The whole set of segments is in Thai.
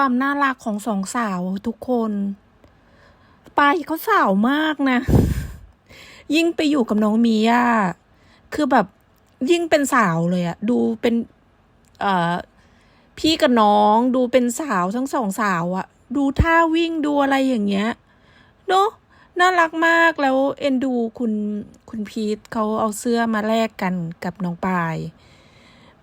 ความน่ารักของสองสาวทุกคนปายเขาสาวมากนะ ยิ่งไปอยู่กับน้องมีย่าคือแบบยิ่งเป็นสาวเลยอะดูเป็น เอ่อ พี่กับน้องดูเป็นสาวทั้งสองสาวอะดูท่าวิ่งดูอะไรอย่างเงี้ยเนาะน่ารักมากแล้วเอ็นดูคุณคุณพีทเขาเอาเสื้อมาแลกกันกับน้องปาย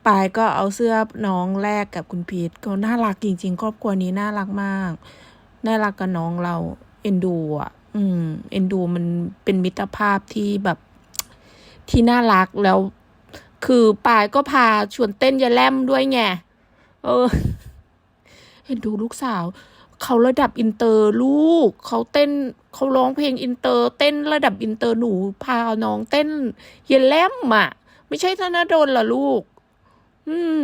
ปายก็เอาเสื้อน้องแลกกับคุณพีทก็น่ารักจริง ๆ ครอบครัวนี้น่ารักมาก น่ารักกับน้องเราเอ็นดูอะ อืม เอ็นดูมันเป็นมิตรภาพที่แบบที่น่ารักแล้ว คือปายก็พาชวนเต้นยาแลมด้วยไง เออ เห็นดูลูกสาว เขาระดับอินเตอร์ลูก เขาเต้นเขาร้องเพลงอินเตอร์ เต้นระดับอินเตอร์หนูพาน้องเต้นเยาแลมอะ ไม่ใช่ธนดลเหรอลูก อืม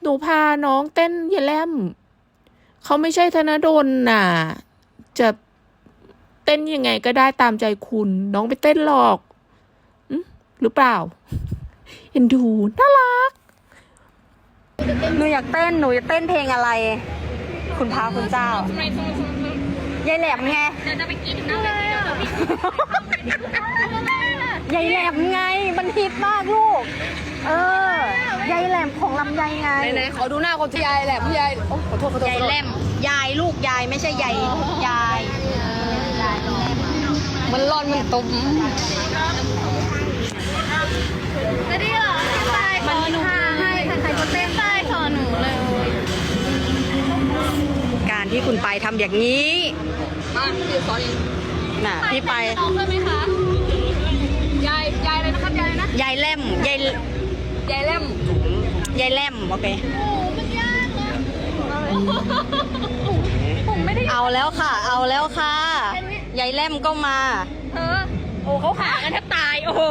หนูพาน้องเต้นเยาแลมเขาไม่ใช่ธนดลน่ะ จะเต้นยังไงก็ได้ตามใจคุณ น้องไปเต้นหรอกอืมหรือเปล่า เอ็นดู น่ารัก หนูอยากเต้น หนูจะเต้นเพลงอะไร คุณพระคุณเจ้ายายแหลมไง เดี๋ยวจะไปกินนั่นเลยอะ ยายแหลมไง มันฮิตมากลูก เออยายแหลมของลำไยไง ไหนๆขอดูหน้าคนที่ยายแหละพี่ยายโอ้ขอโทษขอโทษยายแหลมยายลูกยายไม่ใช่ยายยายมันร้อนมันตุ่มจะได้เหรอใช่มันหนูให้ใครๆก็เต้นใต้สอนหนูเลยการที่คุณไปทำอย่างนี้มาพี่สอนเองน่ะพี่ไป น้องใช่ไหมคะ ยายอะไรนะยายแหลมยายยายเล่มยายแหลมโอเคโอ้มันยากนะผมไม่ได้เอาแล้วค่ะ เอาแล้วค่ะยายแหลมก็มา เออ โอ้เขาหากันแทบตาย โอ้โห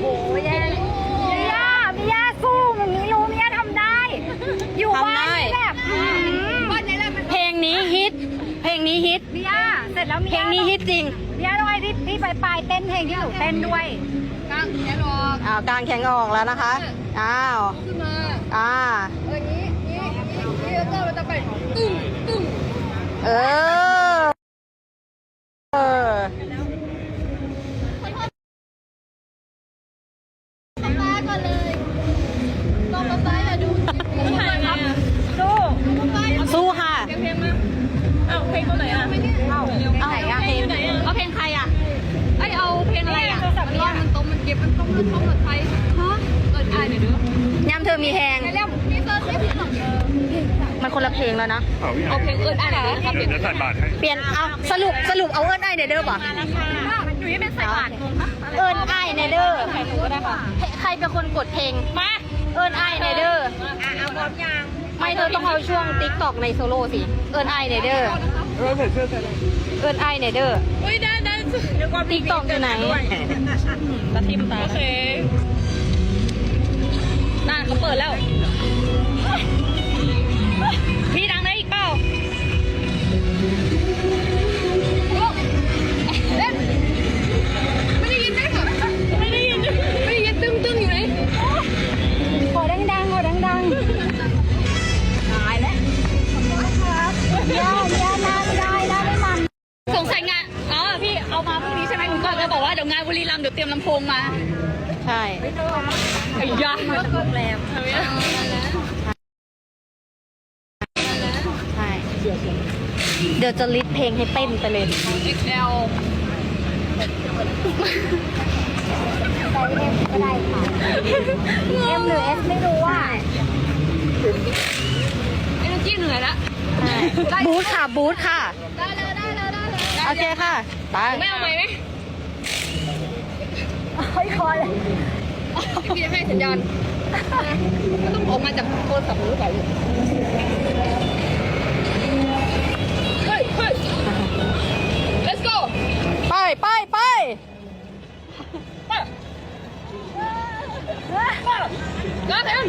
โอ้ยยายมิย่ามิย่าสู้มันนี้รู้มิย่าทำได้ อยู่บ้านนี่แบบบ้านไหนแหละเพลงนี้ฮิต เพลงนี้ฮิตมิย่าเสร็จแล้วมิเพลงย่านี้ฮิตจริง มิย่าต้องให้พี่พี่ไปไปเต้นเพลงที่หนูเต้นด้วยกางแขนออกอ้าวกลางแข่งออกแล้วนะคะ อ้าว ขึ้นมาอ่า เออนี้นี้นี้นี้แล้วก็เราจะไปตึ้งตึ้งเออ เออ ป้าก่อนเลยต้องมาป้าอย่าดูถ่ายครับดูป้าอย่า สู้ค่ะ เพลงมาเอ้าเพลงตัวไหนอะ เอ้า เอาเพลงอยู่ไหนอะเอาเพลงใครอะไอยเอาเพลงอะไรอะมันร้อนมันตมมันเก็บมันต้องมันต้องมันไฟฮะเกิดอะไรเดี๋ยวดู ย่ำเธอมีแหง ในเรื่องพี่เฟิร์สไม่ผิดหรอก มันคนละ เพลงแล้วนะ เอาเพลงเอิญอะไรนะครับเดี๋ยวจะใส่บาทให้เปลี่ยน เอาสรุปสรุปเอาเอิร์นไอเนเดอร์ป่ะหนูยังเป็นใส่บาทงงปะเอิร์นไอเนเดอร์ใครเป็นคนกดเพลง มาเอิร์นไอเนเดอร์อะเอาพร้อมยังไม่เธอต้องเอาช่วงติ๊กตอกในโซโล่สิ เอิร์นไอเนเดอร์ เออใส่เสื้อใส่อะไรเอิร์นไอเนเดอร์ อุ้ยได้ได้เดี๋ยวก่อนติ๊กตอกอยู่ไหนตะทิมตาโอเคนั่นเขาเปิดแล้ว พี่ดังได้อีกเปล่าไม่ได้ยินได้ค่ะไม่ได้ยินไม่ได้ยินตึ้งตึ้งอยู่ไหนขอดังๆขอดังๆตายแล้วย่าย่านางได้นะไม่มันสงสัยงานอ๋อพี่เอามาพรุ่งนี้ใช่ไหมหนูก็จะบอกว่าเดี๋ยวงานบุรีรัมย์เดี๋ยวเตรียมลำโพงมา ใช่ไอ้ยาโรงแรม เดี๋ยวจะลิสต์เพลงให้เต้นไปเลย XL เอ็มหรือเอสไม่รู้ว่า เอเนจีเหนื่อยละบูธค่ะ บูธค่ะ ได้เลยได้เลยได้เลยโอเคค่ะ ไป ไม่เอาไปไหมพี่จะให้สัญญาณมันต้องออกมาจากโทรศัพท์หรือเปล่า ไปไปไปน้าแทน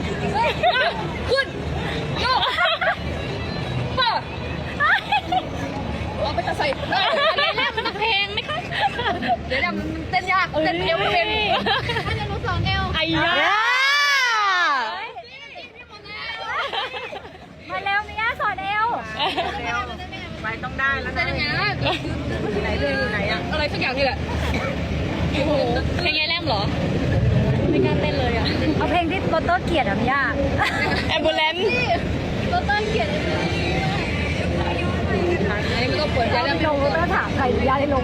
ขึ้นโยไป้าเราไปจะใส่อะไรเล่นมันเพลงไม่ค่อยเดี๋ยวมันเต้นยากเต้นเอวเป็นถ้าจะรู้สองเอวไอ้ยา ย่า ไปต้องได้แล้วนะอย่างเงี้ยไหนเรื่องอยู่ไหนอะอะไรสักอย่างนี่แหละโอ้โหเพลงยายแรมเหรอ ไม่กล้าเต้นเลยอะ เอาเพลงที่โตโต้เกลียดอะพี่ย่าแอมบูเลนซ์โตโต้เขียนอันนี้ไม่ต้องเปิดยายแรมลงโตโต้ถามใครพี่ย่าได้ลง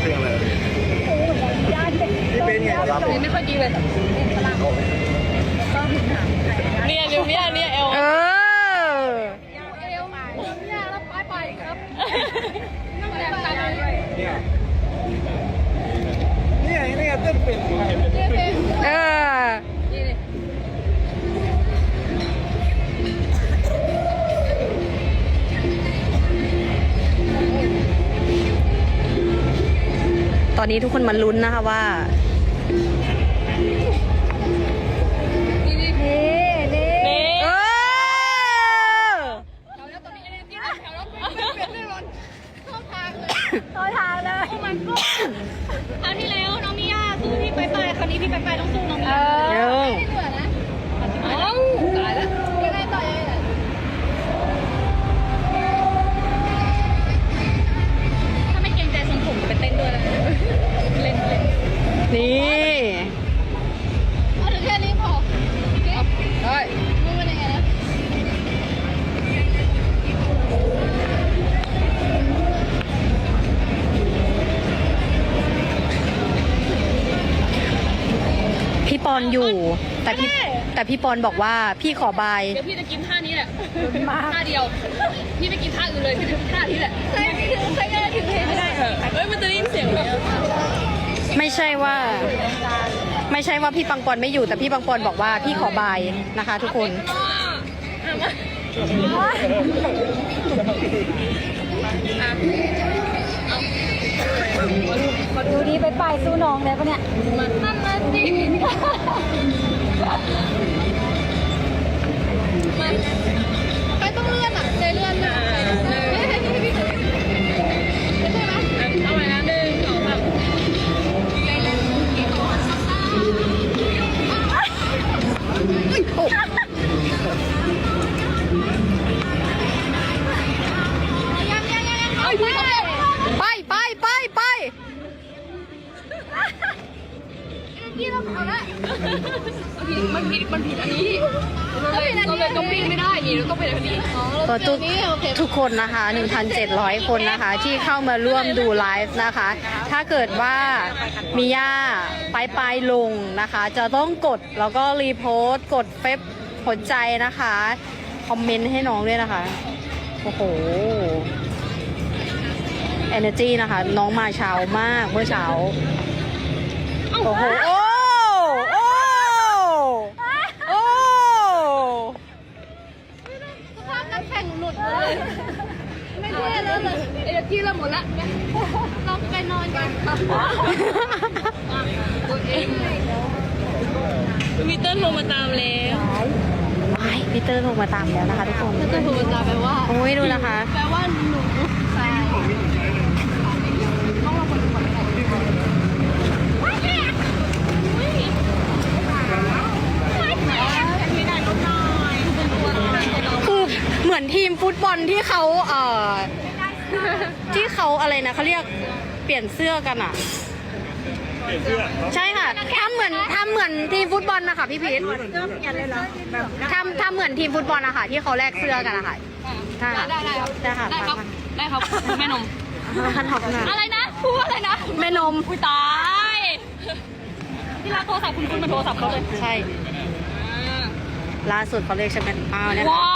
เพลงอะไรย่าได้พี่เป็นไงครับเพลงไม่ค่อยดีเลยเนี่ยเดี๋ยวเนี่ยเนี่ยเอล เออ เอลผมเนี่ยแล้วไปไปครับนั่งแรงกัน เนี่ยเนี่ยเนี่ยเต้นเป็นเออตอนนี้ทุกคนมาลุ้นนะคะว่า อนอยู่ แต่พี่แต่พี่ปอนบอกว่าพี่ขอบาย เดี๋ยวพี่จะกินท่านี้แหละท่าเดียว พี่ไม่กินท่าอื่นเลยพี่จะท่านี้แหละใช่ใช่ใช่ถึงเพลงไม่ได้เฮ้ยมันจะได้ยินเสียงไหมไม่ใช่ว่า ไม่ใช่ว่าพี่ปังปอนไม่อยู่แต่พี่ปังปอนบอกว่าพี่ขอบายนะคะ ทุกคน ดูดีไปไปสู้น้องเลยปะเนี่ย มันนั่นนะสิ มันผิดมันผิดอันนี้เราเลยเราเลยต้องปีนไม่ได้นี่เราต้องเป็นอันนี้ตัวทุกทุกคนนะคะ 1,700 คนนะคะ ที่เข้ามาร่วมดูไลฟ์นะคะ ถ้าเกิดว่ามีย่าไปไปลงนะคะ จะต้องกดแล้วก็รีโพสต์กดเฟซหัวใจนะคะ คอมเมนต์ให้น้องด้วยนะคะ โอ้โห energy นะคะ น้องมาเช้ามากเมื่อเช้า โอ้โห โอ้ โอ้ โอ้ สภาพนักแข่งหลุดหมดเลยไม่เท่แล้ว เลยเอเนจีเราหมดละเราไปนอนกันตัวเองมีเติ้ลลงมาตามแล้วไปพีเตอร์โทรมาตามแล้วนะคะทุกคนจะถูกจะแปลว่าโอ้ยดูนะคะแปลว่าหนูใช่คือเหมือนทีมฟุตบอลที่เขาเอ่อที่ เขาอะไรนะเขาเรียกเปลี่ยนเสื้อกันอะ เปลี่ยนเสื้อใช่ค่ะทำเหมือนทำเหมือนทีมฟุตบอลนะคะพี่พีททำทำเหมือนทีมฟุตบอลนะคะที่เขาแลกเสื้อกันนะคะใช่ค่ะได้ได้ครับได้ค่ะได้ครับได้ครับแม่นมท่านท็อปนะอะไรนะพูดอะไรนะแม่นมอุ้ยตายที่รักโทรศัพท์คุณคุณเป็นโทรศัพท์เขาเลยใช่ล่าสุดเขาเรียกฉันเป็นอ้าวเนี่ยว้า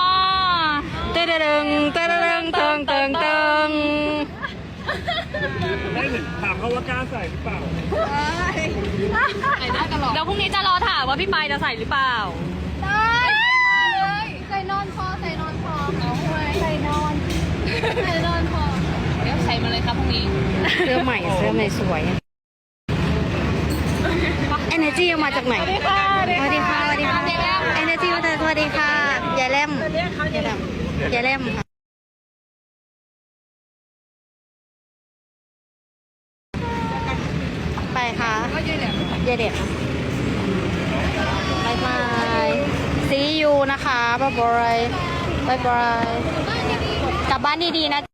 เต้เดิงเต้เดิงเติงเติงเติง ได้เหมือนถามเขาว่ากล้าใส่หรือเปล่า ใส่ได้ตลอดเดี๋ยวพรุ่งนี้จะรอถามว่าพี่ปายจะใส่หรือเปล่า ได้เลยใส่นอนคอใส่นอนคอเอาไว้ใส่นอนใส่นอนคอเดี๋ยวใส่มาเลยครับพรุ่งนี้ เสื้อใหม่เสื้อใหม่สวย Energy เอามาจากไหนสวัสดีค่ะสวัสดีค่ะสวัสดีค่ะ Energy มาจากสวัสดีค่ะยายแลมยายแลมยายแลมค่ะ ไปค่ะยาย เด็ดๆบายบายซียูนะคะบ๊ายบายบายบายกลับบ้านดีๆนะ